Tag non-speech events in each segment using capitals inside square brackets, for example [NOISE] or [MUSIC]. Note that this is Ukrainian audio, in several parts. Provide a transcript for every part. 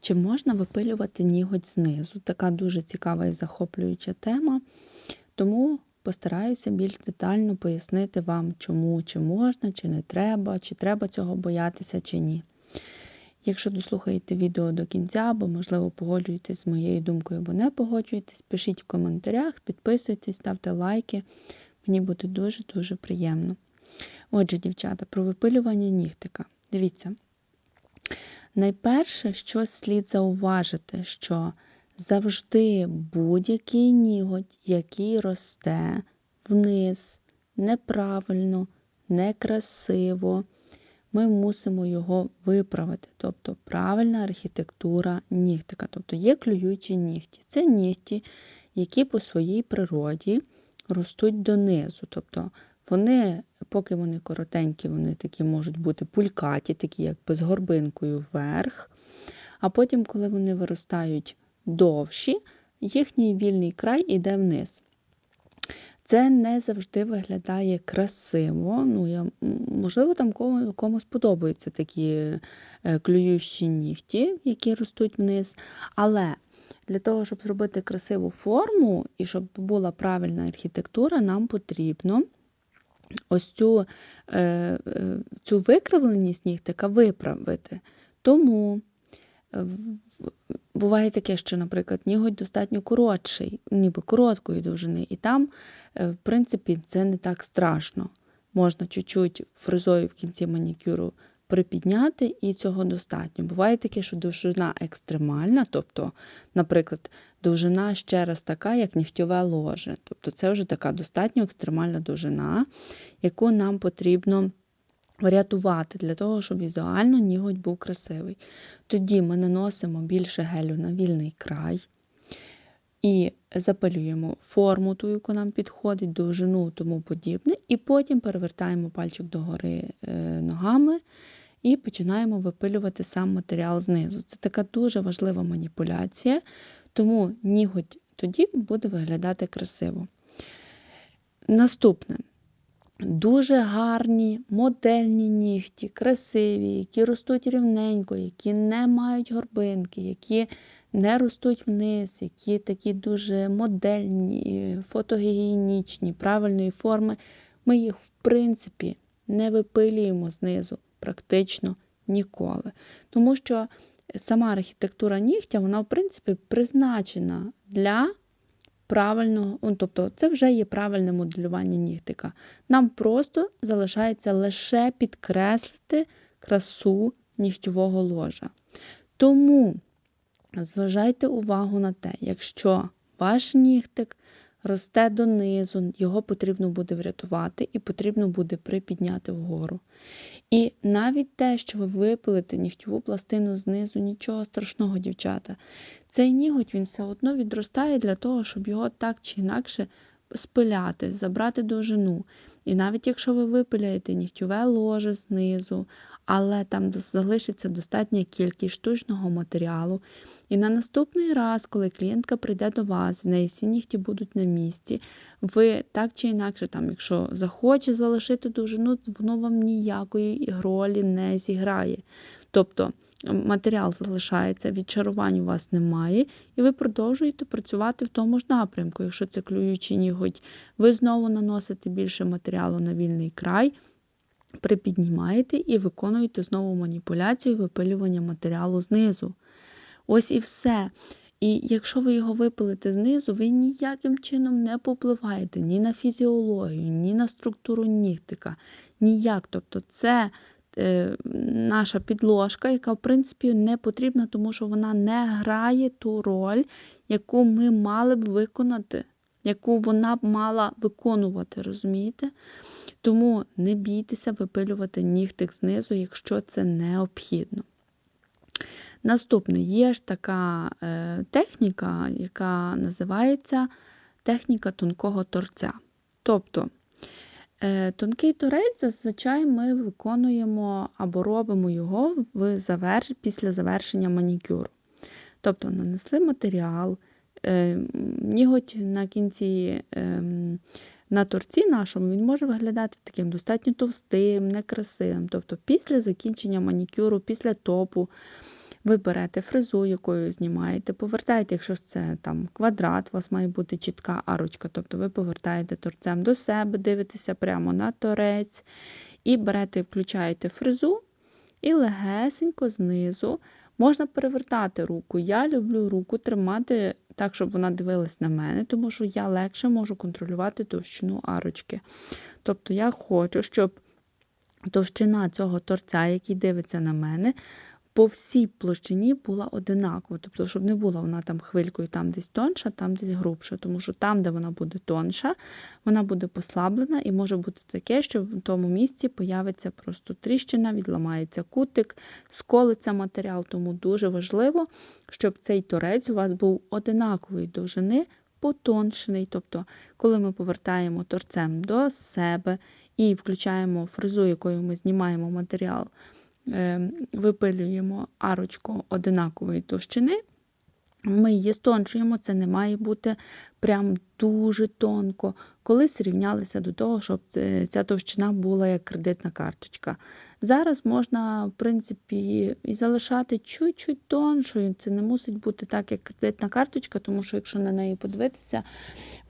Чи можна випилювати ніготь знизу? Така дуже цікава і захоплююча тема. Тому постараюся більш детально пояснити вам, чому, чи можна, чи не треба, чи треба цього боятися, чи ні. Якщо дослухаєте відео до кінця, або, можливо, погоджуєтесь з моєю думкою, або не погоджуєтесь, пишіть в коментарях, підписуйтесь, ставте лайки. Мені буде дуже-дуже приємно. Отже, дівчата, про випилювання нігтика. Дивіться. Найперше, що слід зауважити, що завжди будь-який ніготь, який росте вниз, неправильно, некрасиво, ми мусимо його виправити. Тобто правильна архітектура нігтика. Тобто є клюючі нігті. Це нігті, які по своїй природі ростуть донизу. Тобто вони, поки вони коротенькі, вони такі можуть бути пулькаті, такі якби з горбинкою вверх. А потім, коли вони виростають довші, їхній вільний край іде вниз. Це не завжди виглядає красиво. Ну, я, Можливо, там комусь подобаються такі е, клюючі нігті, які ростуть вниз. Але для того, щоб зробити красиву форму і щоб була правильна архітектура, нам потрібно ось цю е, е, цю викривленість нігтика виправити. Тому буває таке, що, наприклад, ніготь достатньо коротший, ніби короткої довжини, і там, в принципі, це не так страшно. Можна чуть-чуть фризою в кінці манікюру припідняти, і цього достатньо. Буває таке, що довжина екстремальна, тобто, наприклад, довжина ще раз така, як нігтьове ложе. Тобто це вже така достатньо екстремальна довжина, яку нам потрібно врятувати для того, щоб візуально ніготь був красивий. Тоді ми наносимо більше гелю на вільний край. І запалюємо форму, ту, яку нам підходить, довжину тому подібне, і потім перевертаємо пальчик догори е, ногами і починаємо випилювати сам матеріал знизу. Це така дуже важлива маніпуляція, тому ніготь тоді буде виглядати красиво. Наступне. Дуже гарні модельні нігті, красиві, які ростуть рівненько, які не мають горбинки, які не ростуть вниз, які такі дуже модельні, фотогенічні, правильної форми. Ми їх, в принципі, не випилюємо знизу практично ніколи. Тому що сама архітектура нігтя, вона, в принципі, призначена для правильного, ну, тобто це вже є правильне моделювання нігтика. Нам просто залишається лише підкреслити красу нігтєвого ложа. Тому зважайте увагу на те, якщо ваш нігтик росте донизу, його потрібно буде врятувати і потрібно буде припідняти вгору. І навіть те, що ви випилите нігтьову пластину знизу, нічого страшного, дівчата. Цей ніготь він все одно відростає для того, щоб його так чи інакше спиляти, забрати довжину. І навіть якщо ви випиляєте нігтьове ложе знизу, але там залишиться достатня кількість штучного матеріалу. І на наступний раз, коли клієнтка прийде до вас, в неї всі нігті будуть на місці, ви так чи інакше, там, якщо захоче залишити довжину, воно вам ніякої ролі не зіграє. Тобто матеріал залишається, відчарувань у вас немає, і ви продовжуєте працювати в тому ж напрямку. Якщо це клюючий ніготь, ви знову наносите більше матеріалу на вільний край, припіднімаєте і виконуєте знову маніпуляцію випилювання матеріалу знизу. Ось і все. І якщо ви його випилите знизу, ви ніяким чином не попливаєте ні на фізіологію, ні на структуру нігтика. Ніяк. Тобто це наша підложка, яка, в принципі, не потрібна, тому що вона не грає ту роль, яку ми мали б виконати, яку вона б мала виконувати, розумієте? Тому не бійтеся випилювати нігтик знизу, якщо це необхідно. Наступне є ж така е, техніка, яка називається техніка тонкого торця. Тобто е, тонкий торець зазвичай ми виконуємо або робимо його в заверш... після завершення манікюру. Тобто нанесли матеріал, е, ніготь на кінці. Е, на торці нашому він може виглядати таким достатньо товстим, некрасивим. Тобто, після закінчення манікюру, після топу, ви берете фрезу, якою знімаєте, повертаєте, якщо це там квадрат, у вас має бути чітка арочка, тобто ви повертаєте торцем до себе, дивитеся прямо на торець і берете, включаєте фрезу і легесенько знизу можна перевертати руку. Я люблю руку тримати так, щоб вона дивилась на мене, тому що я легше можу контролювати товщину арочки. Тобто я хочу, щоб товщина цього торця, який дивиться на мене, по всій площині була одинакова. Тобто, щоб не була вона там хвилькою, там десь тонша, там десь грубша. Тому що там, де вона буде тонша, вона буде послаблена і може бути таке, що в тому місці появиться просто тріщина, відламається кутик, сколиться матеріал. Тому дуже важливо, щоб цей торець у вас був одинакової довжини. Потоншений, тобто, коли ми повертаємо торцем до себе і включаємо фрезу, якою ми знімаємо матеріал, випилюємо арочку одинакової товщини, ми її стончуємо, це не має бути прям дуже тонко, колись рівнялися до того, щоб ця товщина була як кредитна карточка. Зараз можна, в принципі, і залишати чуть-чуть тоншою. Це не мусить бути так, як кредитна карточка, тому що, якщо на неї подивитися,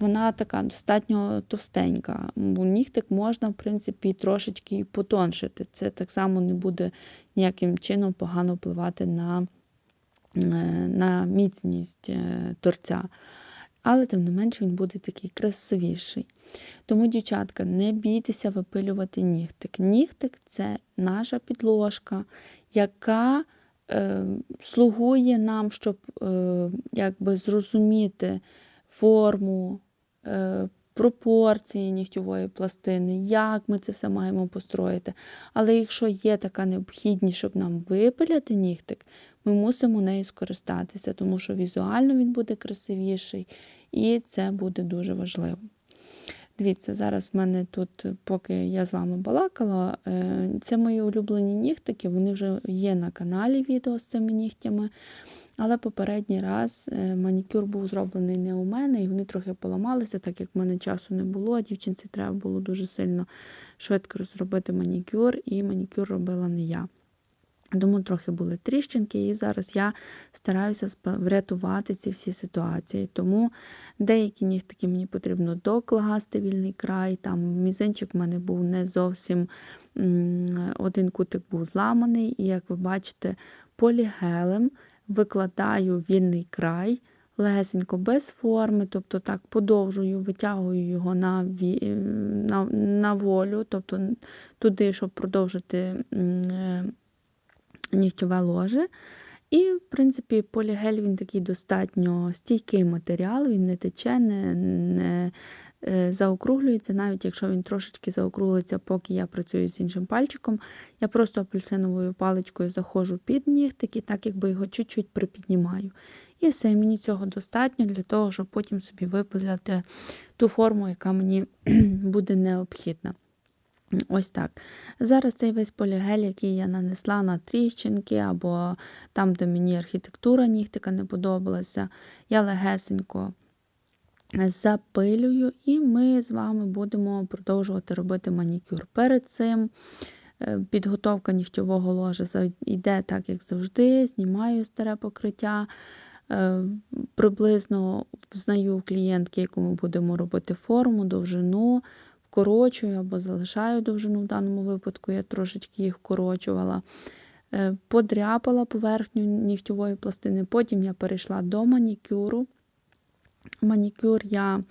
вона така достатньо товстенька. Бо нігтик можна, в принципі, трошечки потоншити. Це так само не буде ніяким чином погано впливати на, е, на міцність е, торця але тим не менш він буде такий красивіший. Тому, дівчатка, не бійтеся випилювати нігтик. Нігтик це наша підложка, яка е, слугує нам, щоб е, якби зрозуміти форму, е, пропорції нігтьової пластини, як ми це все маємо построїти. Але якщо є така необхідність, щоб нам випиляти нігтик, ми мусимо нею скористатися, тому що візуально він буде красивіший, і це буде дуже важливо. Дивіться, зараз в мене тут, поки я з вами балакала, е, це мої улюблені нігтики, вони вже є на каналі відео з цими нігтями. Але попередній раз е, манікюр був зроблений не у мене, і вони трохи поламалися, так як в мене часу не було. а Дівчинці треба було дуже сильно швидко зробити манікюр, і манікюр робила не я. Тому трохи були тріщинки, і зараз я стараюся врятувати ці всі ситуації. Тому деякі нігтики мені потрібно докласти вільний край. Там мізинчик в мене був не зовсім один кутик був зламаний, і, як ви бачите, полігелем викладаю вільний край. Легесенько без форми, тобто так подовжую, витягую його на на, на волю, тобто туди, щоб продовжити е, нігтьове ложе. І, в принципі, полігель він такий достатньо стійкий матеріал, він не тече, не не е, заокруглюється, навіть якщо він трошечки заокруглиться, поки я працюю з іншим пальчиком, я просто апельсиновою паличкою заходжу під нігтик так якби його чуть-чуть припіднімаю. І все, мені цього достатньо для того, щоб потім собі виписати ту форму, яка мені [CLEARS THROAT] буде необхідна. Ось так. Зараз цей весь полігель, який я нанесла на тріщинки, або там, де мені архітектура нігтика не подобалася, я легесенько запилюю, і ми з вами будемо продовжувати робити манікюр. Перед цим е, підготовка нігтьового ложа йде так, як завжди, знімаю старе покриття. Е, приблизно знаю в клієнтки, яку ми будемо робити форму, довжину вкорочую або залишаю довжину в даному випадку, я трошечки їх вкорочувала. Е, подряпала поверхню нігтьової пластини, потім я перейшла до манікюру. Манікюр я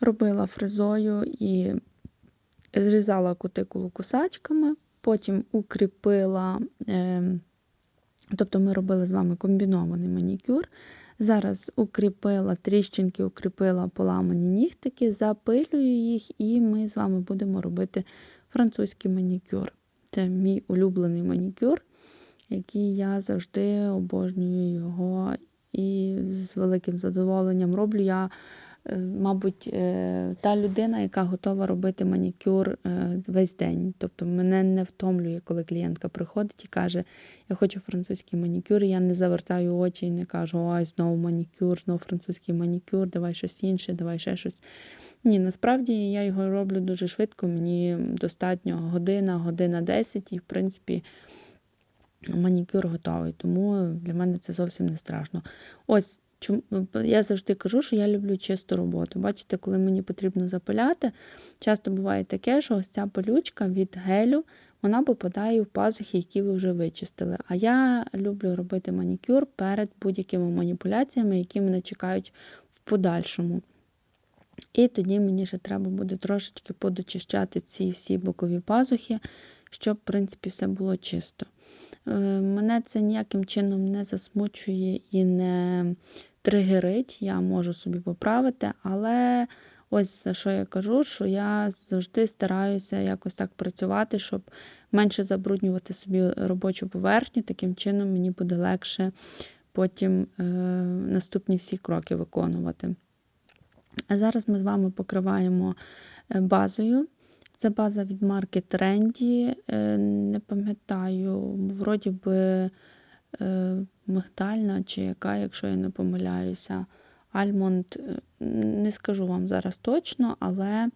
робила фрезою і зрізала кутикулу кусачками, потім укріпила, ем, тобто ми робили з вами комбінований манікюр. Зараз укріпила тріщинки, укріпила поламані нігтики, запилюю їх, і ми з вами будемо робити французький манікюр. Це мій улюблений манікюр, який я завжди обожнюю його і з великим задоволенням роблю. Я мабуть, е, та людина, яка готова робити манікюр е, весь день. Тобто мене не втомлює, коли клієнтка приходить і каже, я хочу французький манікюр, я не завертаю очі і не кажу, ой, знову манікюр, знову французький манікюр, давай щось інше, давай ще щось. Ні, насправді я його роблю дуже швидко, мені достатньо година, година 10, і в принципі. манікюр готовий. Тому для мене це зовсім не страшно. Ось я завжди кажу, що я люблю чисту роботу. Бачите, коли мені потрібно запиляти, часто буває таке, що ось ця пилючка від гелю вона попадає в пазухи, які ви вже вичистили. А я люблю робити манікюр перед будь-якими маніпуляціями, які мене чекають в подальшому. І тоді мені ще треба буде трошечки подочищати ці всі бокові пазухи, щоб, в принципі, все було чисто. Е, мене це ніяким чином не засмучує і не тригерить, я можу собі поправити, але ось за що я кажу, що я завжди стараюся якось так працювати, щоб менше забруднювати собі робочу поверхню, таким чином мені буде легше потім е, наступні всі кроки виконувати. А зараз ми з вами покриваємо е, базою. Це база від марки Trendy. Е, не пам'ятаю, вроді би е, мигдальна чи яка, якщо я не помиляюся. Альмонд, не скажу вам зараз точно, але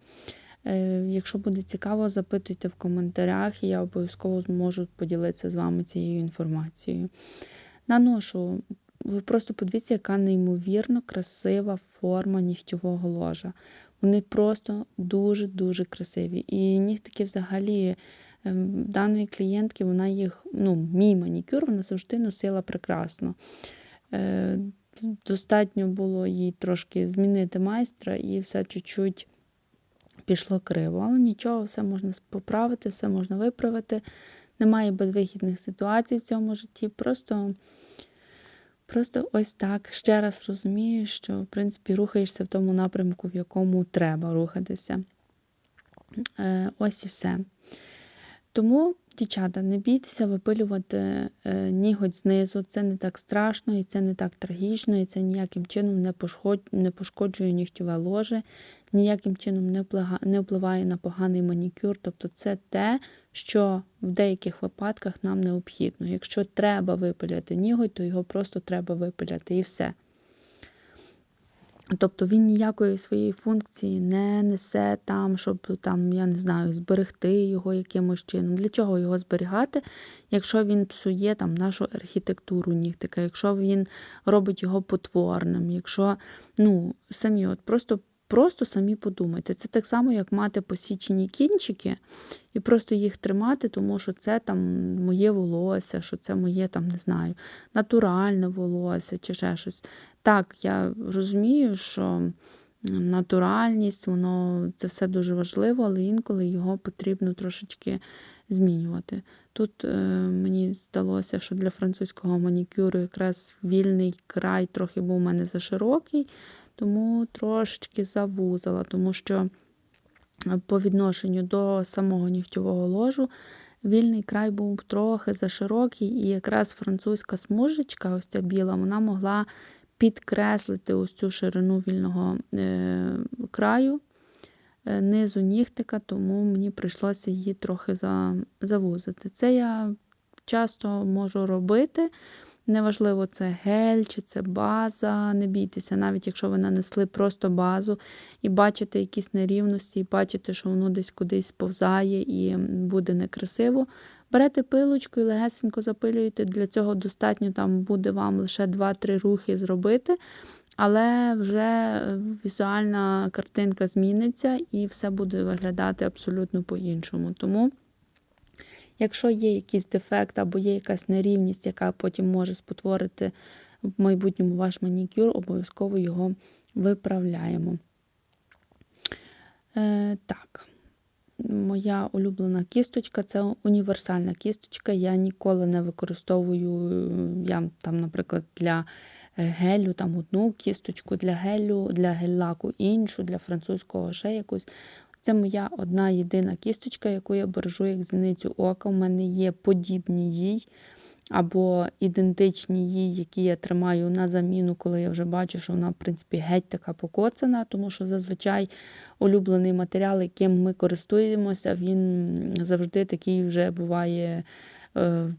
якщо буде цікаво, запитуйте в коментарях, і я обов'язково зможу поділитися з вами цією інформацією. Наношу ви просто подивіться, яка неймовірно красива форма нігтєвого ложа. Вони просто дуже-дуже красиві. І нігтики взагалі даної клієнтки, вона їх, ну, мій манікюр, вона завжди носила прекрасно. Е, достатньо було їй трошки змінити майстра, і все чуть-чуть пішло криво. Але нічого, все можна поправити, все можна виправити. Немає безвихідних ситуацій в цьому житті. Просто Просто ось так ще раз розумію, що, в принципі, рухаєшся в тому напрямку, в якому треба рухатися. Е, ось і все. Тому, дівчата, не бійтеся випилювати е, ніготь знизу, це не так страшно, і це не так трагічно, і це ніяким чином не пошкоджує нігтєве ложе, ніяким чином не впливає на поганий манікюр. Тобто це те, що в деяких випадках нам необхідно. Якщо треба випиляти ніготь, то його просто треба випиляти і все. Тобто він ніякої своєї функції не несе там, щоб там, я не знаю, зберегти його якимось чином. Для чого його зберігати, якщо він псує там нашу архітектуру нігтика, якщо він робить його потворним, якщо ну, самі от просто Просто самі подумайте. Це так само, як мати посічені кінчики і просто їх тримати, тому що це там моє волосся, що це моє там, не знаю, натуральне волосся чи ще щось. Так, я розумію, що натуральність, воно це все дуже важливо, але інколи його потрібно трошечки змінювати. Тут е, мені здалося, що для французького манікюру якраз вільний край трохи був у мене заширокий тому трошечки завузила, тому що е, по відношенню до самого нігтєвого ложу вільний край був трохи заширокий, і якраз французька смужечка, ось ця біла, вона могла підкреслити ось цю ширину вільного е, краю. Е, низу нігтика, тому мені прийшлося її трохи завузити. Це я часто можу робити. Неважливо, це гель чи це база, не бійтеся, навіть якщо ви нанесли просто базу і бачите якісь нерівності, і бачите, що воно десь кудись сповзає і буде некрасиво. Берете пилочку і легесенько запилюєте. Для цього достатньо там буде вам лише 2-3 рухи зробити, але вже візуальна картинка зміниться і все буде виглядати абсолютно по-іншому. Тому. Якщо є якийсь дефект або є якась нерівність, яка потім може спотворити в майбутньому ваш манікюр, обов'язково його виправляємо. Е, Так, моя улюблена кісточка це універсальна кісточка. Я ніколи не використовую, я там, наприклад, для гелю там одну кісточку, для гелю, для гель-лаку іншу, для французького ще якусь. Це моя одна єдина кісточка, яку я бережу як зіницю ока. У мене є подібні їй або ідентичні їй, які я тримаю на заміну, коли я вже бачу, що вона, в принципі, геть така покоцана, тому що зазвичай улюблений матеріал, яким ми користуємося, він завжди такий вже буває. Е,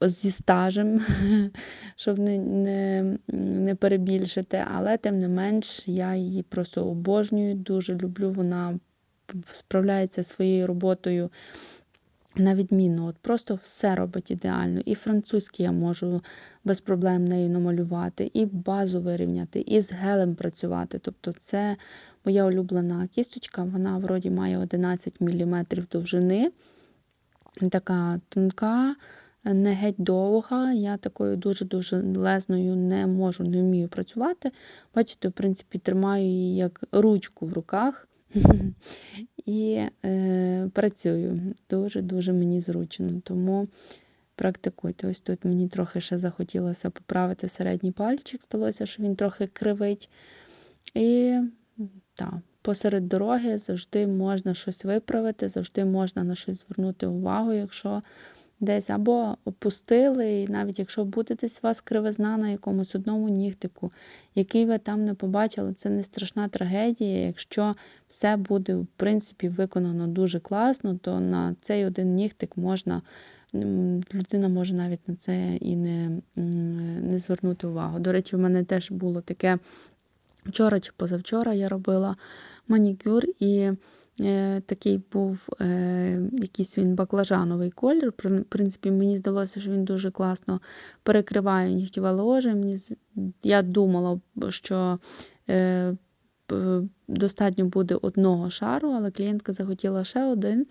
зі стажем, [LAUGHS] щоб не не, не перебільшити, але тим не менш я її просто обожнюю, дуже люблю. Вона справляється своєю роботою на відмінно, от просто все робить ідеально. І французький я можу без проблем нею намалювати, і базу вирівняти, і з гелем працювати. Тобто це моя улюблена кісточка, вона вроді має 11 мм довжини, така тонка, не геть довга. Я такою дуже-дуже лезною не можу, не вмію працювати. Бачите, в принципі, тримаю її як ручку в руках. [LAUGHS] І е, працюю. Дуже-дуже мені зручно. Тому практикуйте. Ось тут мені трохи ще захотілося поправити середній пальчик, здалося, що він трохи кривить. І так, посеред дороги завжди можна щось виправити, завжди можна на щось звернути увагу, якщо десь або опустили, і навіть якщо буде десь у вас кривизна на якомусь одному нігтику, який ви там не побачили, це не страшна трагедія. Якщо все буде, в принципі, виконано дуже класно, то на цей один нігтик можна. Людина може навіть на це і не не звернути увагу. До речі, в мене теж було таке вчора чи позавчора я робила манікюр, і такий був е, якийсь він баклажановий колір. В принципі, мені здалося, що він дуже класно перекриває нігтєве ложе. Мені, Я думала, що е, достатньо буде одного шару, але клієнтка захотіла ще один.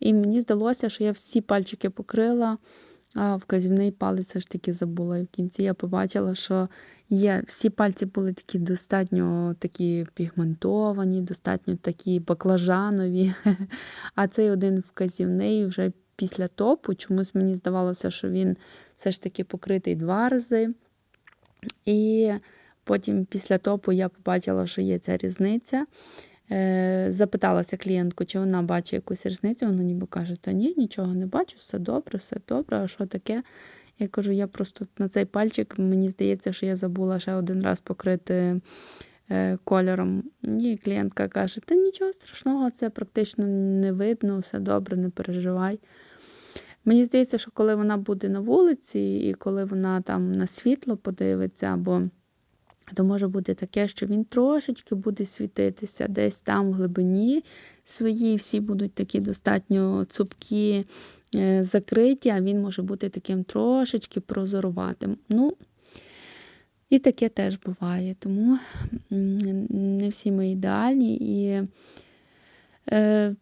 І мені здалося, що я всі пальчики покрила. А вказівний палець все ж таки забула. І в кінці я побачила, що є всі пальці були такі достатньо такі пігментовані, достатньо такі баклажанові. [LAUGHS] А цей один вказівний вже після топу, чомусь мені здавалося, що він все ж таки покритий два рази. І потім після топу я побачила, що є ця різниця. Е, запиталася клієнтку, чи вона бачить якусь різницю. Вона ніби каже, та ні, нічого не бачу, все добре, все добре, а що таке? Я кажу, я просто на цей пальчик, мені здається, що я забула ще один раз покрити е, кольором. І клієнтка каже, та нічого страшного, це практично не видно, все добре, не переживай. Мені здається, що коли вона буде на вулиці, і коли вона там на світло подивиться, або то може бути таке, що він трошечки буде світитися десь там в глибині свої, всі будуть такі достатньо цупкі, е, закриті, а він може бути таким трошечки прозоруватим. Ну, і таке теж буває, тому не всі ми ідеальні і е,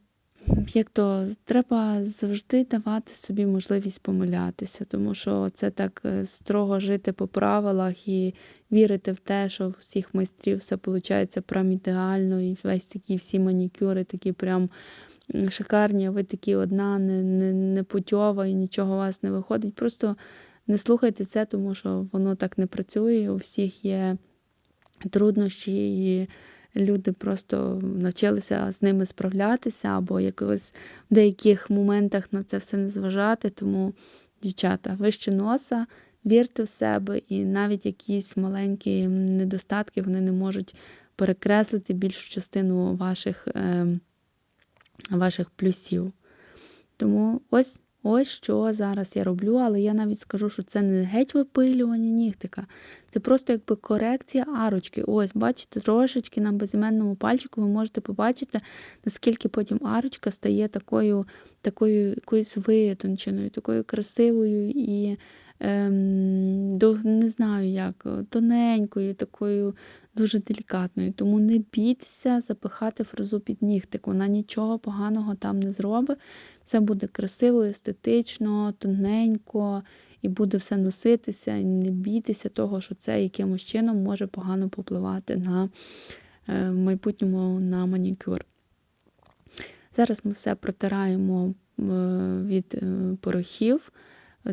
як то треба завжди давати собі можливість помилятися, тому що це так е, строго жити по правилах і вірити в те, що в всіх майстрів все виходить прям ідеально, і весь такі всі манікюри такі прям шикарні, а ви такі одна не, не, не путьова і нічого у вас не виходить. Просто не слухайте це, тому що воно так не працює. У всіх є труднощі. і люди просто навчилися з ними справлятися, або якось в деяких моментах на це все не зважати. Тому, дівчата, вище носа, вірте в себе, і навіть якісь маленькі недостатки вони не можуть перекреслити більшу частину ваших, е, ваших плюсів. Тому ось Ось що зараз я роблю, але я навіть скажу, що це не геть випилювання нігтика. Це просто якби корекція арочки. Ось, бачите, трошечки на безіменному пальчику ви можете побачити, наскільки потім арочка стає такою такою якоюсь витонченою, такою красивою і до, не знаю як, тоненькою, такою дуже делікатною. Тому не бійтеся запихати фрезу під нігтик. Вона нічого поганого там не зробить. Все буде красиво, естетично, тоненько. І буде все носитися, і не бійтеся того, що це якимось чином може погано попливати на е, в майбутньому на манікюр. Зараз ми все протираємо е, від е, порохів.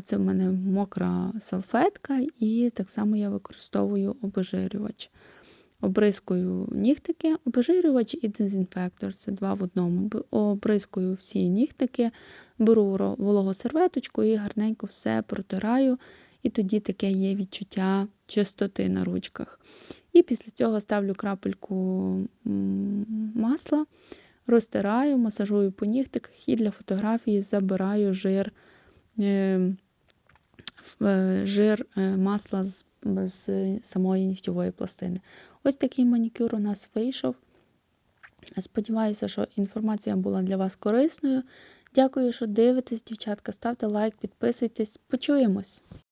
Це в мене мокра салфетка, і так само я використовую обезжирювач. Обризкою нігтики, обезжирювач і дезінфектор це два в одному. Обризкою всі нігтики, беру вологу серветочку і гарненько все протираю, і тоді таке є відчуття чистоти на ручках. І після цього ставлю крапельку масла, розтираю, масажую по нігтиках і для фотографії забираю жир. Е, е, жир е, масла з, з самої нігтєвої пластини. Ось такий манікюр у нас вийшов. Сподіваюся, що інформація була для вас корисною. Дякую, що дивитесь, дівчатка. Ставте лайк, підписуйтесь. Почуємось!